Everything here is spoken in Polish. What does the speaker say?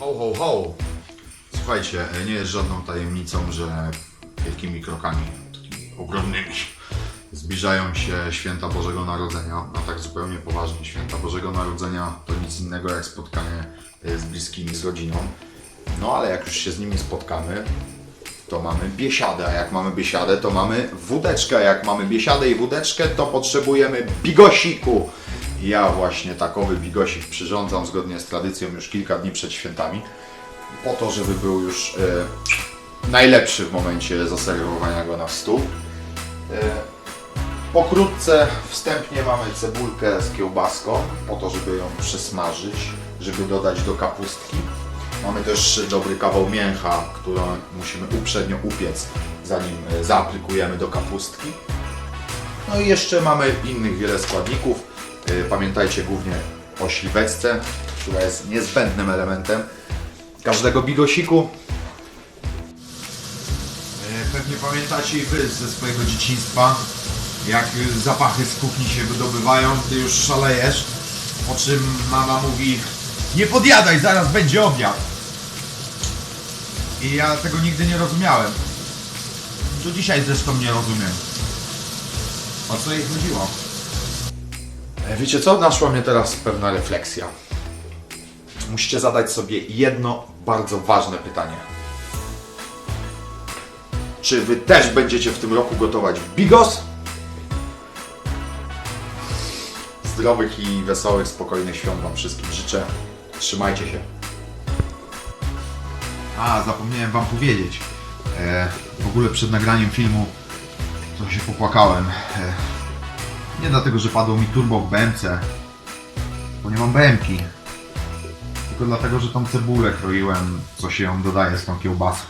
Ho, ho, ho! Słuchajcie, nie jest żadną tajemnicą, że wielkimi krokami, takimi ogromnymi, zbliżają się święta Bożego Narodzenia, a tak zupełnie poważnie. Święta Bożego Narodzenia to nic innego jak spotkanie e, z bliskimi, z rodziną. No ale jak już się z nimi spotkamy, to mamy biesiadę, a jak mamy biesiadę, to mamy wódeczkę, jak mamy biesiadę i wódeczkę, to potrzebujemy bigosiku. Ja właśnie takowy bigosik przyrządzam zgodnie z tradycją już kilka dni przed świętami, po to, żeby był już e, najlepszy w momencie zaserwowania go na stół. E, pokrótce wstępnie mamy cebulkę z kiełbaską, po to, żeby ją przesmażyć, żeby dodać do kapustki. Mamy też dobry kawał mięcha, który musimy uprzednio upiec, zanim e, zaaplikujemy do kapustki. No i jeszcze mamy innych wiele składników. E, Pamiętajcie głównie o śliweczce, która jest niezbędnym elementem każdego bigosiku. E, Pewnie pamiętacie i Wy ze swojego dzieciństwa, jak y, zapachy z kuchni się wydobywają, Ty już szalejesz, po czym mama mówi nie podjadaj, zaraz będzie obiad. I ja tego nigdy nie rozumiałem. Do dzisiaj zresztą nie rozumiem. O co jej chodziło? E, Wiecie co? Naszła mnie teraz pewna refleksja. Musicie zadać sobie jedno bardzo ważne pytanie. Czy wy też będziecie w tym roku gotować bigos? Zdrowych i wesołych, spokojnych świąt Wam wszystkim życzę. Trzymajcie się. A, zapomniałem Wam powiedzieć. E, w ogóle przed nagraniem filmu trochę się popłakałem. E, nie dlatego, że padło mi turbo w BMC, bo nie mam BMki. Tylko dlatego, że tą cebulę kroiłem, co się ją dodaje z tą kiełbasą.